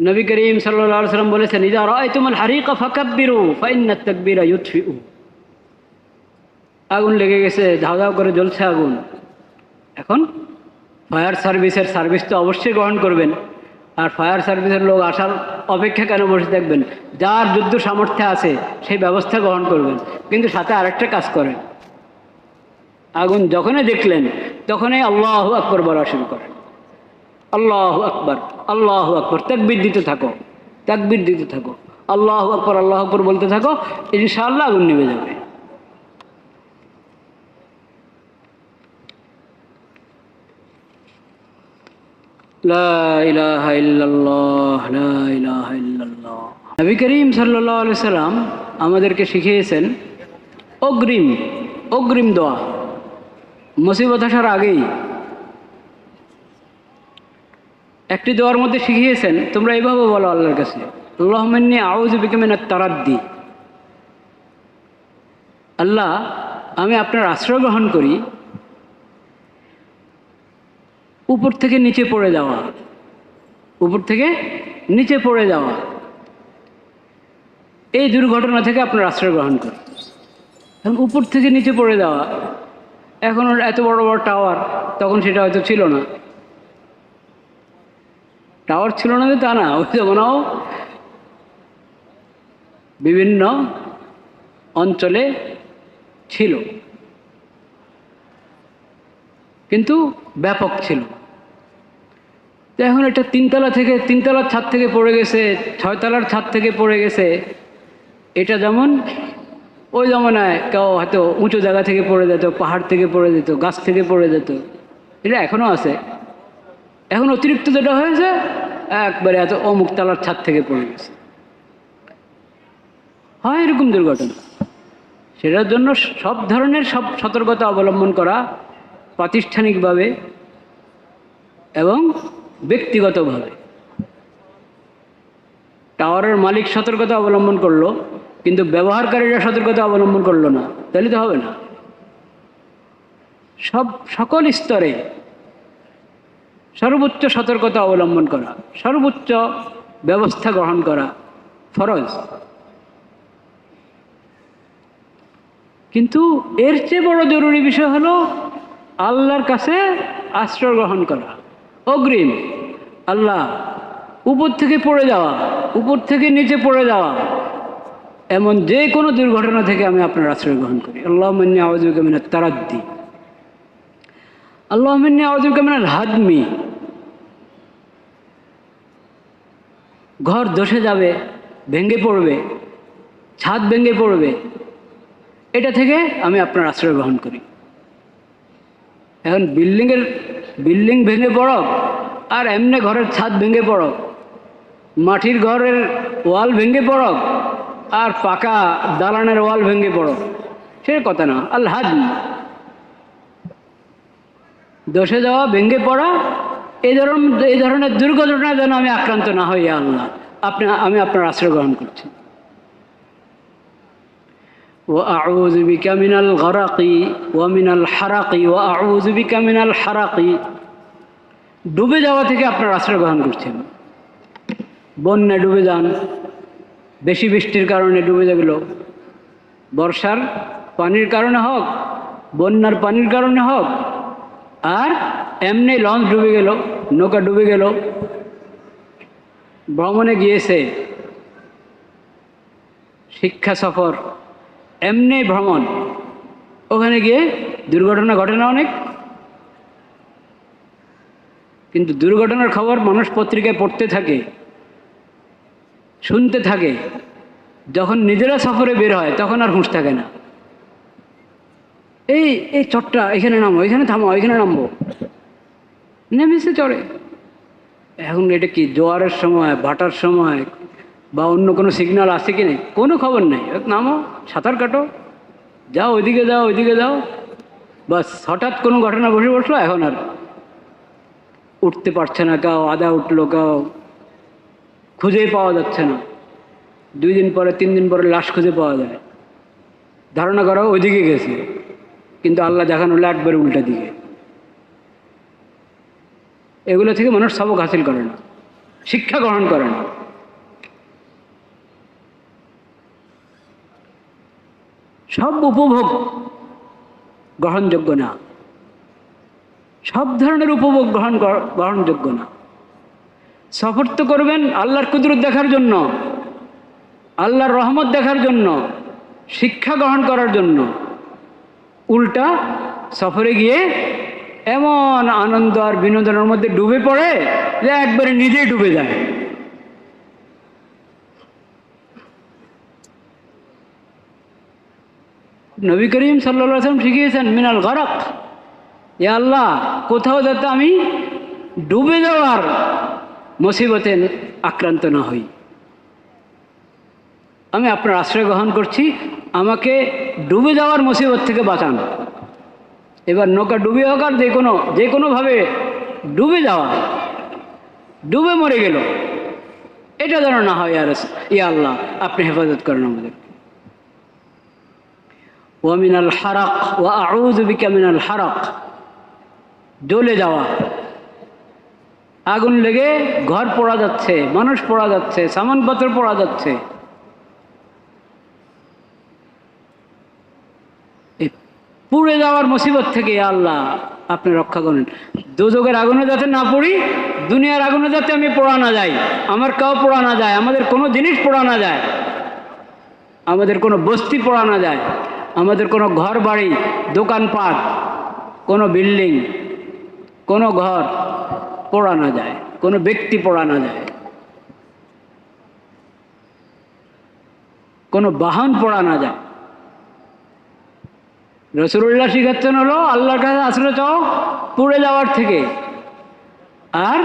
নবী করিম সাল্লাম বলেছেন হারিকা আগুন লেগে গেছে ধাও ধাও করে জ্বলছে আগুন। এখন ফায়ার সার্ভিসের সার্ভিস তো অবশ্যই গ্রহণ করবেন। আর ফায়ার সার্ভিসের লোক আসার অপেক্ষা কেন বসে থাকবেন? যার যুদ্ধ সামর্থ্য আছে, সেই ব্যবস্থা গ্রহণ করবেন। কিন্তু সাথে আরেকটা কাজ করেন। আগুন যখনই দেখলেন, তখনই আল্লাহ আকবর বলা শুরু করেন। আল্লাহ আকবর আল্লাহ আকবর। তাকবির দিতে থাকো, তাকবির দিতে থাকো। আল্লাহ আকবর আল্লাহ আকবর বলতে থাকো, ইনশাআল্লাহ আগুন নেমে যাবে। নবী করিম সাল্লাহ সাল্লাম আমাদেরকে শিখিয়েছেন অগ্রিম অগ্রিম দোয়া। মুসিবত আসার আগেই একটি দোয়ার মধ্যে শিখিয়েছেন, তোমরা এইভাবে বলো আল্লাহর কাছে আল্লাহমান্নি আউজ বিকেমেন তারাদ্দি। আল্লাহ, আমি আপনার আশ্রয় গ্রহণ করি, উপর থেকে নিচে পড়ে যাওয়া, উপর থেকে নিচে পড়ে যাওয়া। এই দুর্ঘটনা থেকে আপনার আশ্রয় গ্রহণ করি। এখন উপর থেকে নিচে পড়ে যাওয়া, এখন এত বড় বড় টাওয়ার, তখন সেটা হয়তো ছিল না। টাওয়ার ছিল না তা না, ওই জমানাও বিভিন্ন অঞ্চলে ছিল। কিন্তু ব্যাপক ছিল। তো এখন এটা তিনতলা থেকে, তিনতলার ছাদ থেকে পড়ে গেছে, ছয়তলার ছাদ থেকে পড়ে গেছে। এটা যেমন ওই জমানায় কেউ হয়তো উঁচু জায়গা থেকে পড়ে যেত, পাহাড় থেকে পড়ে যেত, গাছ থেকে পড়ে যেত। এটা এখনও আছে। এখন অতিরিক্ত যেটা হয়েছে, একবারে এত অমুক তলার ছাদ থেকে পড়ে গেছে। হয় এরকম দুর্ঘটনা। সেটার জন্য সব ধরনের সব সতর্কতা অবলম্বন করা প্রাতিষ্ঠানিকভাবে এবং ব্যক্তিগতভাবে। টাওয়ারের মালিক সতর্কতা অবলম্বন করল, কিন্তু ব্যবহারকারীরা সতর্কতা অবলম্বন করল না। তাহলে তো হবে না। সব, সকল স্তরে সর্বোচ্চ সতর্কতা অবলম্বন করা, সর্বোচ্চ ব্যবস্থা গ্রহণ করা ফরজ। কিন্তু এর চেয়ে বড় জরুরি বিষয় হলো আল্লাহর কাছে আশ্রয় গ্রহণ করা। অগ্রিম, আল্লাহ উপর থেকে পড়ে যাওয়া, উপর থেকে নিচে পড়ে যাওয়া, এমন যে কোনো দুর্ঘটনা থেকে আমি আপনার আশ্রয় গ্রহণ করি। আল্লাহ মান্নি আওয়াজুকামিনা তারাদ্দি। আল্লাহ মান্নি আওয়াজুকামিনাল হাদমি। ঘর ধসে যাবে, ভেঙে পড়বে, ছাদ ভেঙে পড়বে। এটা থেকে আমি আপনার আশ্রয় গ্রহণ করি। এখন বিল্ডিংয়ের, বিল্ডিং ভেঙে পড়ক, আর এমনি ঘরের ছাদ ভেঙে পড়ক। মাটির ঘরের ওয়াল ভেঙে পড়ক, আর পাকা দালানের ওয়াল ভেঙে পড়ক। সে কথা না আল্লাহ দোষে যাওয়া, ভেঙে পড়া এই ধরনের এই ধরনের দুর্ঘটনা যেন আমি আক্রান্ত না হই ইয়া আল্লাহ আপনি আমি আপনার আশ্রয় গ্রহণ করছি وأعوذ بك من الغرق ومن الحرق وأعوذ بك من الحرق ডুবে যাওয়া থেকে আপনার আশ্রয় গ্রহণ করছেন বন্যা ডুবে যান বেশি বৃষ্টির কারণে ডুবে গেল বর্ষার পানির কারণে হোক বন্যার পানির কারণে হোক আর এমনি লঞ্চ ডুবে গেল, নৌকা ডুবে গেল, ভ্রমণে গিয়েছে, শিক্ষা সফর, এমনি ভ্রমণ। ওখানে গিয়ে দুর্ঘটনা ঘটে না অনেক, কিন্তু দুর্ঘটনার খবর মানুষ পত্রিকায় পড়তে থাকে, শুনতে থাকে। যখন নিজেরা সফরে বের হয়, তখন আর হুঁশ থাকে না। এই এই চটটা, এখানে নামো, এখানে থামো, এখানে নামবো। নেমেছে চড়ে। এখন এটা কি জোয়ারের সময়, ভাটার সময়, বা অন্য কোনো সিগন্যাল আছে কি নেই? কোনো খবর নেই। নামো, সাঁতার কাটো। যাও ওইদিকে যাও ওইদিকে যাও। বাস, হঠাৎ কোনো ঘটনা বসে বসল, এখন আর উঠতে পারছে না কাউ আদা উঠল কাউ খুঁজেই পাওয়া যাচ্ছে না। দুই দিন পরে, তিন দিন পরে লাশ খুঁজে পাওয়া যায়। ধারণা করা, ওইদিকে গেছে। কিন্তু আল্লাহ দেখানো একবারে উল্টা দিকে। এগুলো থেকে মানুষ সবক হাসিল করে না, শিক্ষা গ্রহণ করে না। সব উপভোগ গ্রহণযোগ্য না। সব ধরনের উপভোগ গ্রহণ গ্রহণযোগ্য না। সফর তো করবেন আল্লাহর কুদরত দেখার জন্য, আল্লাহর রহমত দেখার জন্য, শিক্ষা গ্রহণ করার জন্য। উল্টা সফরে গিয়ে এমন আনন্দ আর বিনোদনের মধ্যে ডুবে পড়ে যে একবারে নিজেই ডুবে যায়। নবী করিম সাল্লা সাল্লাম শিখিয়েছেন মিনাল গরক। এ আল্লাহ, কোথাও যাতে আমি ডুবে যাওয়ার মুসিবতে আক্রান্ত না হই। আমি আপনার আশ্রয় গ্রহণ করছি, আমাকে ডুবে যাওয়ার মুসিবত থেকে বাঁচান। এবার নৌকা ডুবে হোক যে কোনো, যে কোনোভাবে ডুবে যাওয়া, ডুবে মরে গেল, এটা যেন না হয় আর ইয়া আল্লাহ, আপনি হেফাজত করেন আমাদের। ওয়ামিনাল হারাক, ওয়া আউযু বিকা মিনাল হারাক, জ্বলে যাওয়া, আগুন লেগে ঘর পড়া যাচ্ছে, মানুষ পড়া যাচ্ছে সামানপত্র পড়া যাচ্ছে। পুড়ে যাওয়ার মুসিবত থেকে আল্লাহ, আপনি রক্ষা করেন। দুযোগের আগুনে যাতে না পড়ি, দুনিয়ার আগুনে যাতে আমি পোড়া না যাই, আমার কাউ পোড়া না যায়, আমাদের কোনো জিনিস পোড়া না যায়, আমাদের কোনো বস্তি পোড়া না যায়, আমাদের কোনো ঘর বাড়ি দোকানপাট, কোনো বিল্ডিং, কোনো ঘর পোড়া না যায়, কোনো ব্যক্তি পোড়া না যায়, কোনো বাহন পোড়া না যায়। রসুল্লাহ শিখাচ্ছেন হলো আল্লাহর কাছে আশ্রয় চাও পুড়ে যাওয়ার থেকে। আর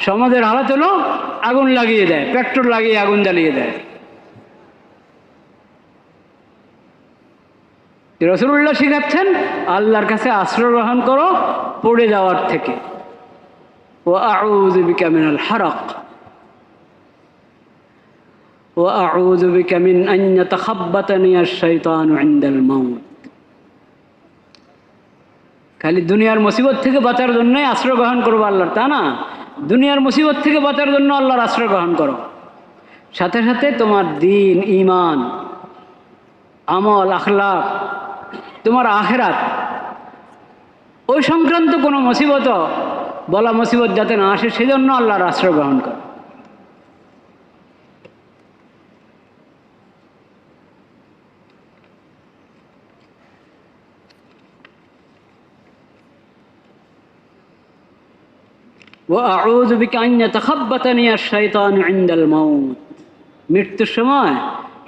সমাজের হালাত হলো আগুন লাগিয়ে দেয়, পেট্রোল লাগিয়ে আগুন জ্বালিয়ে দেয়। রসুল্লাহ শিখাচ্ছেন, আল্লাহর কাছে আশ্রয় গ্রহণ করো পড়ে যাওয়ার থেকে। ও আউযু বিকা মিনাল হারাক। ও আউযু বিকা মিন আন ইয়াতাখাব্বাতানি আশ-শাইতানু মাউত। খালি দুনিয়ার মুসিবত থেকে বাঁচার জন্যই আশ্রয় গ্রহণ করব আল্লাহর, তা না? দুনিয়ার মুসিবত থেকে বাঁচার জন্য আল্লাহর আশ্রয় গ্রহণ করো। সাথে সাথে তোমার দিন ইমান আমল আখলাক তোমার আখেরাত, ওই সংক্রান্ত কোনো মুসিবত বলা মুসিবত যাতে না আসে, সেজন্য আল্লাহর আশ্রয় গ্রহণ করো। وأعوذ بك أن يتخبطني الشيطان عند الموت মৃত্যুর সময়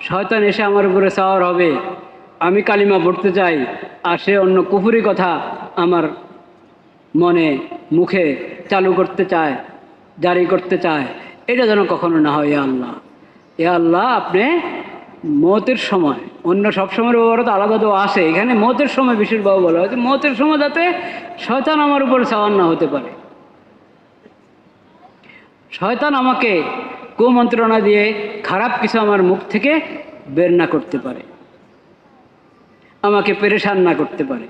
শয়তান এসে আমার উপরে সাওয়ার হবে আমি কালিমা পড়তে চাই আর সে অন্য কুফুরি কথা আমার মনে মুখে চালু করতে চায় জারি করতে চায় এটা যেন কখনো না হয় ইয়া আল্লাহ ইয়া আল্লাহ আপনি মতের সময় অন্য সব সময়ের ব্যাপারে তো আলাদা তো আসে এখানে মতের সময় বিশেষভাবে বলা হয়েছে মতের সময় যাতে শয়তান আমার উপরে সাওয়ার না হতে পারে শয়তান আমাকে কুমন্ত্রণা দিয়ে খারাপ কিছু আমার মুখ থেকে বের না করতে পারে। আমাকে পেরেশান না করতে পারে।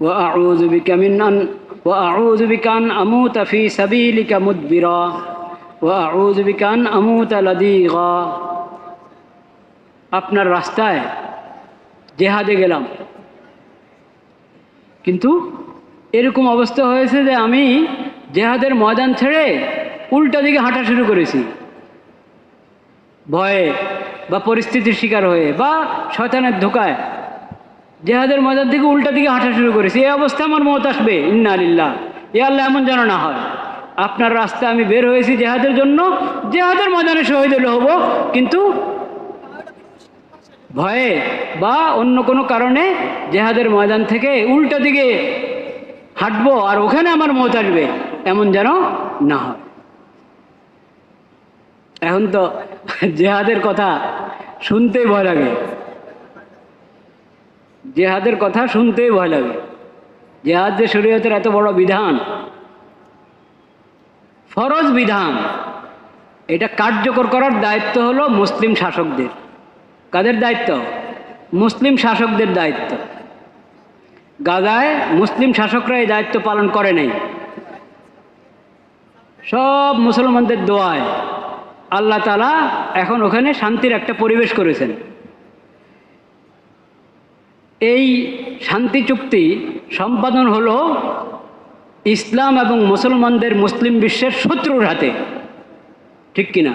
ও আপনার রাস্তায় জেহাদে গেলাম। কিন্তু এরকম অবস্থা হয়েছে যে আমি জেহাদের ময়দান ছেড়ে উল্টা দিকে হাঁটা শুরু করেছি। ভয়ে বা পরিস্থিতির শিকার হয়ে বা শয়তানের ধোকায় জেহাদের ময়দান থেকে উল্টা দিকে হাঁটা শুরু করেছি। এই অবস্থা আমার মত আসবে। ইন্না আলিল্লাহ এ আল্লাহ এমন যেন না হয়। আপনার রাস্তায় আমি বের হয়েছি জেহাদের জন্য। জেহাদের ময়দানে শহীদ হব। কিন্তু ভয়ে বা অন্য কোনো কারণে জেহাদের ময়দান থেকে উল্টা দিকে হাঁটবো আর ওখানে আমার মত আসবে। এমন যেন না হয়। এখন তো জেহাদের কথা শুনতেই ভয় লাগে। জেহাদের কথা শুনতেই ভয় লাগে। জেহাদ যে শরীয়তের এত বড় বিধান, ফরজ বিধান, এটা কার্যকর করার দায়িত্ব হলো মুসলিম শাসকদের। কাদের দায়িত্ব? মুসলিম শাসকদের দায়িত্ব। গাজায় মুসলিম শাসকরা এই দায়িত্ব পালন করে নাই। সব মুসলমানদের দোয়ায় আল্লাহ তালা এখন ওখানে শান্তির একটা পরিবেশ করেছেন। এই শান্তি চুক্তি সম্পাদন হলো ইসলাম এবং মুসলমানদের মুসলিম বিশ্বের শত্রুর হাতে। ঠিক কিনা?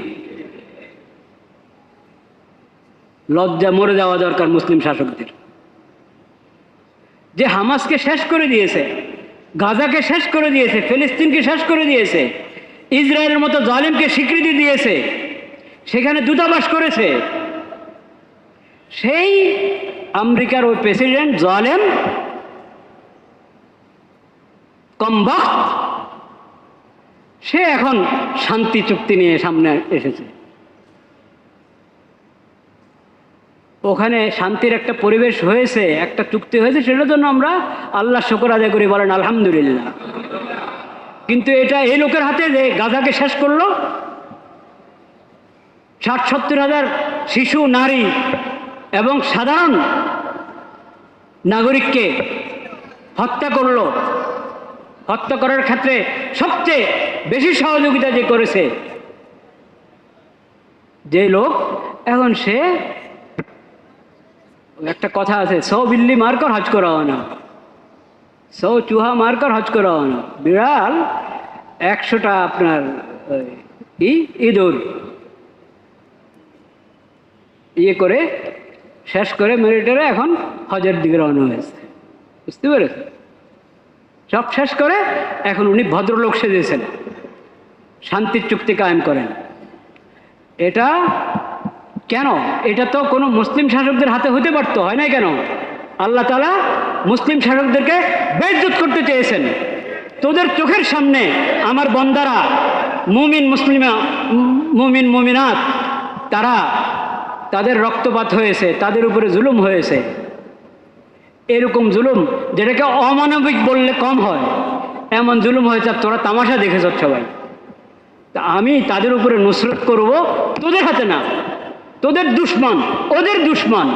লজ্জা মরে যাওয়া দরকার মুসলিম শাসকদের। যে হামাসকে শেষ করে দিয়েছে, গাজাকে শেষ করে দিয়েছে, ফিলিস্তিনকে শেষ করে দিয়েছে ইসরায়েলের মতো জালিমকে স্বীকৃতি দিয়েছে, সেখানে দূতাবাস করেছে। সেই আমেরিকার ওই প্রেসিডেন্ট জালেম কমবখ সে এখন শান্তি চুক্তি নিয়ে সামনে এসেছে। ওখানে শান্তির একটা পরিবেশ হয়েছে, একটা চুক্তি হয়েছে, সেটার জন্য আমরা আল্লাহ শুকর আদায় করি বলেন, আলহামদুলিল্লাহ। কিন্তু এটা এই লোকের হাতে যে গাজাকে শেষ করল? ষাট, সত্তর হাজার শিশু, নারী এবং সাধারণ নাগরিককে হত্যা করল। হত্যা করার ক্ষেত্রে সবচেয়ে বেশি সহযোগিতা যে করেছে যে লোক, এখন সে একটা কথা আছে সৌ বিল্লি মারকর হাজ করা হয় না। সৌ চুহা মারকর হজ করা না বিড়াল একশোটা আপনার ই, ইঁদুর। ইয়ে করে শেষ করে মেরিটারে এখন হজের দিকে রওনা হয়েছে। বুঝতে পেরেছে সব শেষ করে এখন উনি ভদ্রলোক সেজেছেন। শান্তির চুক্তি কায়েম করেন। এটা কেন? এটা তো কোনো মুসলিম শাসকদের হাতে হতে পারতো, হয় না কেন? আল্লাহ তালা মুসলিম শাসকদেরকে বেজ্জত করতে চেয়েছেন। তোদের চোখের সামনে আমার বন্দারা, মুমিন মুসলিমা, মুমিন মুমিনাত, তারা তাদের রক্তপাত হয়েছে, তাদের উপরে জুলুম হয়েছে। এরকম জুলুম যেটাকে অমানবিক বললে কম হয়, এমন জুলুম হয়েছে তোরা তামাশা দেখেছ সবাই। তা আমি তাদের উপরে নুসরত করব, তোদের হাতে না। তোদের দুশ্মন, ওদের দুশ্মন।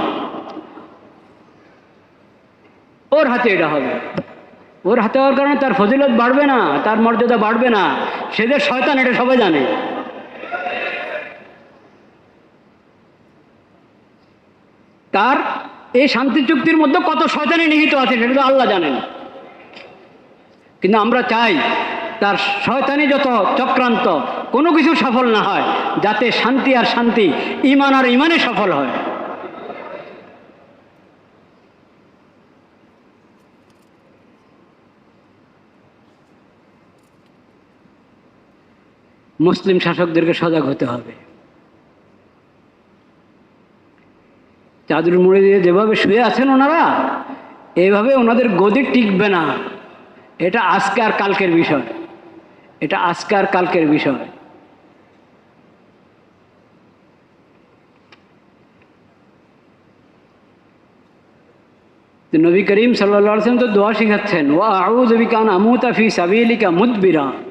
ওর হাতে এটা হবে। ওর হাতে হওয়ার কারণে তার ফজিলত বাড়বে না, তার মর্যাদা বাড়বে না। সে যে শয়তান, এটা সবাই জানে। তার এই শান্তি চুক্তির মধ্যে কত শয়তানি নিহিত আছে, সেটা তো আল্লাহ জানেন। কিন্তু আমরা চাই তার শয়তানি যত চক্রান্ত, কোনো কিছু সফল না হয়, যাতে শান্তি আর শান্তি, ইমান আর ইমানে সফল হয়। মুসলিম শাসকদেরকে সজাগ হতে হবে। চাদর মুড়ে দিয়ে যেভাবে শুয়ে আছেন ওনারা এইভাবে ওনাদের গদি টিকবে না। এটা আজকে আর কালকের বিষয়। এটা আজকে আর কালকের বিষয়। নবী করিম সাল্লাম তো দোয়া শিখাচ্ছেন ও আউজবিকান আমুতা ফি সাবিলিকা মুদবিরা।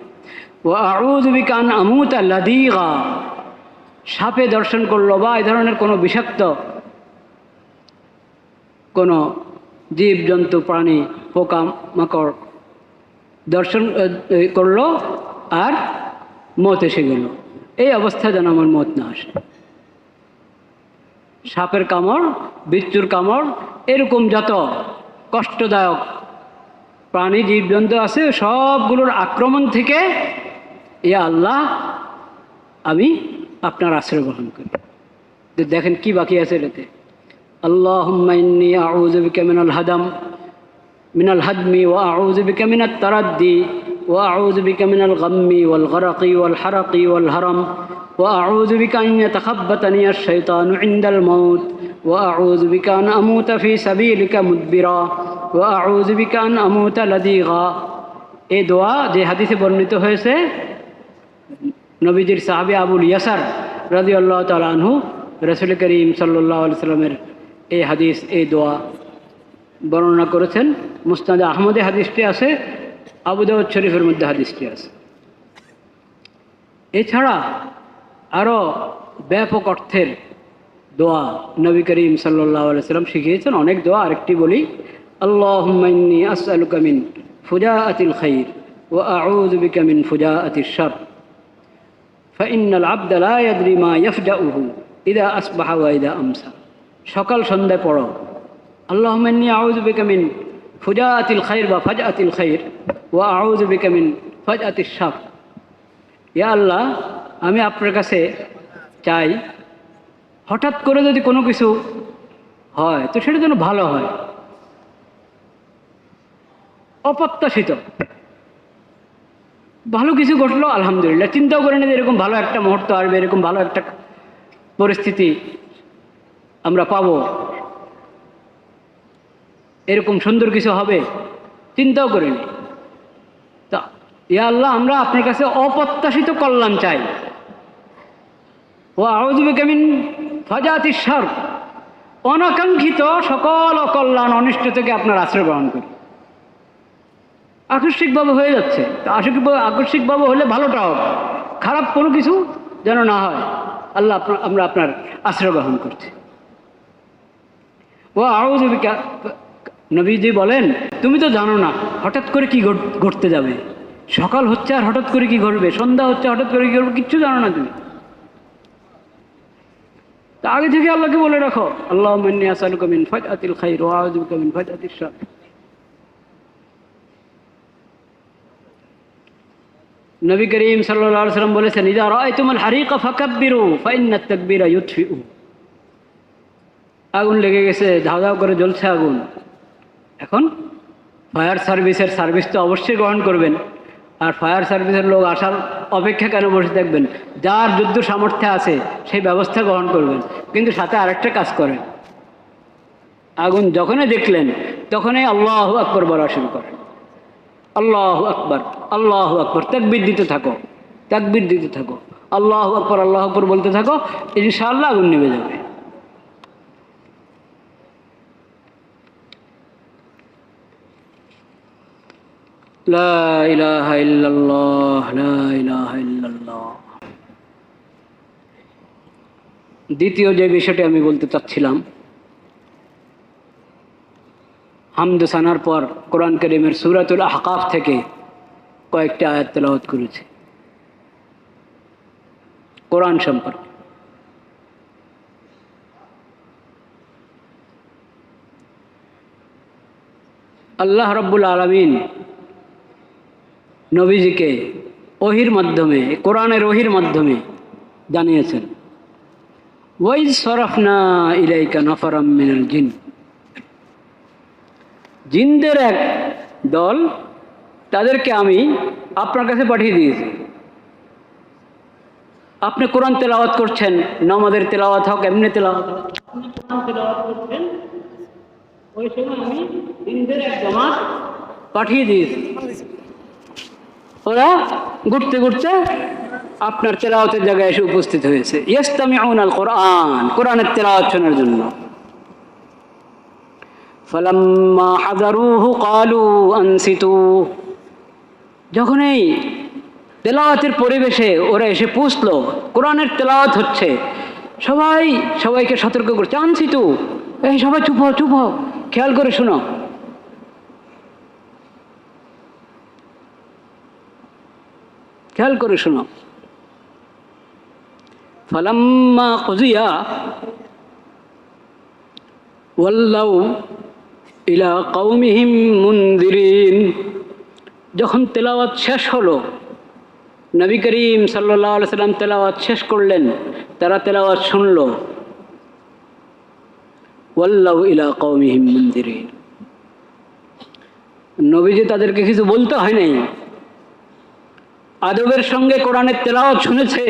ও আউজবিকান আমুতা লাদিগা। সাপে দর্শন করল বা এই ধরনের কোনো বিষাক্ত কোনো জীবজন্তু, প্রাণী পোকা মাকড় দর্শন করল আর মত এসে গেল। এই অবস্থায় যেন আমার মত না আসে। সাপের কামড়, বিচ্ছুর কামড়, এরকম যত কষ্টদায়ক প্রাণী, জীবজন্তু আছে, সবগুলোর আক্রমণ থেকে ইয়া আল্লাহ আমি আপনার আশ্রয় গ্রহণ করি তো দেখেন কি বাকি আছে এটাতে اللهم إني أعوذ بك من الهدم من الهدم وأعوذ بك من التردي وأعوذ بك من الغم والغرق والحرق والهرم وأعوذ بك أن يتخبطني الشيطان عند الموت وأعوذ بك أن أموت في سبيلك مدبرا وأعوذ بك أن أموت لديغا এই দোয়া যে হাদিসে বর্ণিত হয়েছে নবীজির সাহাবি আবুল ইয়াসার রাজি আল্লাহ তালহু রসুল করিম সাল্লাহ সাল্লামের এই হাদিস, এই দোয়া বর্ণনা করেছেন। মুস্তাদ আহমদে হাদিসটি আছে আবুদাউদ শরীফের মধ্যে হাদিসটি আছে। এছাড়া আরও ব্যাপক অর্থের দোয়া নবী করিম সাল্লাহ সাল্লাম শিখিয়েছেন। অনেক দোয়া, আরেকটি বলি আল্লাহম্মাইনি আসআলুকা মিন ফুজাআতিল খাইর ও আউযু বিকা মিন ফুজাআতিশ শার। فإن العبد لا يدري ما يفجأه إذا أصبح وإذا أمسى সকাল সন্ধ্যায় পড়ো اللهم إني أعوذ بك من فجاءة الخير وفجأة الخير وأعوذ بك من فجأة الشر ইয়া আল্লাহ আমি আপনার কাছে চাই হঠাৎ করে যদি কোনো কিছু হয় তো সেটা যেন ভালো হয় অপ্রত্যাশিত ভালো কিছু ঘটলো, আলহামদুলিল্লাহ। চিন্তাও করেন যে এরকম ভালো একটা মুহূর্ত আসবে, এরকম ভালো একটা পরিস্থিতি আমরা পাবো। এরকম সুন্দর কিছু হবে, চিন্তাও করিনি। তা, ইয়া আল্লাহ, আমরা আপনার কাছে অপ্রত্যাশিত কল্যাণ চাই। ও আউজবে কেমিন ফাজাতি সার অনাকাঙ্ক্ষিত সকল অকল্যাণ, অনিষ্ট থেকে আপনার আশ্রয় গ্রহণ করি। আকস্মিকভাবে হয়ে যাচ্ছে। আকস্মিকভাবে আকস্মিকভাবে হলে ভালোটা হবে। খারাপ কোনো কিছু যেন না হয়। আল্লাহ আপনার, আমরা আপনার আশ্রয় গ্রহণ করছি। ও আরও যদি নবীজি বলেন, তুমি তো জানো না, হঠাৎ করে কি ঘট- ঘটতে যাবে? সকাল হচ্ছে আর হঠাৎ করে কি ঘটবে? সন্ধ্যা হচ্ছে, হঠাৎ করে কি ঘটবে? কিচ্ছু জানো না তুমি। তা আগে থেকে আল্লাহকে বলে রাখো। আল্লাহ মিন ফাজআতিল খাইর ওয়া আউযুবিকা মিন ফাজআতিশ শার। নবী করিম সাল্লাম বলেছেন আগুন লেগে গেছে, ধাও ধাও করে জ্বলছে আগুন। এখন ফায়ার সার্ভিসের সার্ভিস তো অবশ্যই গ্রহণ করবেন। আর ফায়ার সার্ভিসের লোক আসার অপেক্ষা কেন বসে থাকবেন? যার যুদ্ধ সামর্থ্য আছে, সেই ব্যবস্থা গ্রহণ করবেন। কিন্তু সাথে আরেকটা কাজ করেন। আগুন যখনই দেখলেন, তখনই আল্লাহ আকবর বলা শুরু করেন। আল্লাহ আকবর আল্লাহ আকবর। তাকবির দিতে থাকো, তাকবির দিতে থাকো। আল্লাহ আকবর আল্লাহ আকবর বলতে থাকো, ইনশাআল্লাহ আগুন নেমে যাবে। দ্বিতীয় যে বিষয়টি আমি বলতে চাচ্ছিলাম হামদ সানার পর কোরআন করিমের সুরাতুল আহকাফ থেকে কয়েকটি আয়াত তেলাওয়াত করেছে। কোরআন সম্পর্কে। আল্লাহ রব্বুল আলমিন নবীজিকে ওহির মাধ্যমে, কোরআনের ওহির মাধ্যমে জানিয়েছেন, ওয়াইজ সরফনা ইলাইকা নফরাম মিনাল জিন। জিনদের এক দল তাদেরকে আমি আপনার কাছে পাঠিয়ে দিয়েছি। আপনি কোরআন তেলাওয়াত করছেন নমাদের তেলাওয়াত হোক এমনি তেলাওয়াত হোক। আপনি কোরআন তেলাওয়াত করছেন ওই সময় আমি জিনদের এক জমাত পাঠিয়ে দিয়েছি। ওরা ঘুরতে ঘুরতে আপনার তেলাওয়াতের জায়গায় এসে উপস্থিত হয়েছে। ইয়েস্তামিউন আল কোরআন কোরআনের তেলাওয়াত শোনার জন্য। ফলাম্মা হাজারুহু কালু আনসিতু যখন এই তেলাওয়াতের পরিবেশে ওরা এসে পুষল, কোরআনের তেলাওয়াত হচ্ছে, সবাই সবাইকে সতর্ক করছে, আনসিতু, এই সবাই চুপ চুপ হও, খেয়াল করে শোনো। খেয়াল করে শোনো। ফলাম্মা কুজিয়া ওয়াল্লাউ ইলা কৌমিহিম মুন্দিরিন যখন তেলাওয়াত শেষ হলো, নবী করিম সাল্লাহ সাল্লাম তেলাওয়াত শেষ করলেন, তারা তেলাওয়াত শুনল। ওয়াল্লাহ ইলা কৌমিহিম মুন্দিরিন নবীজি তাদেরকে কিছু বলতে হয় নাই। আদবের সঙ্গে কোরআনের তেলাওয়াত শুনেছে।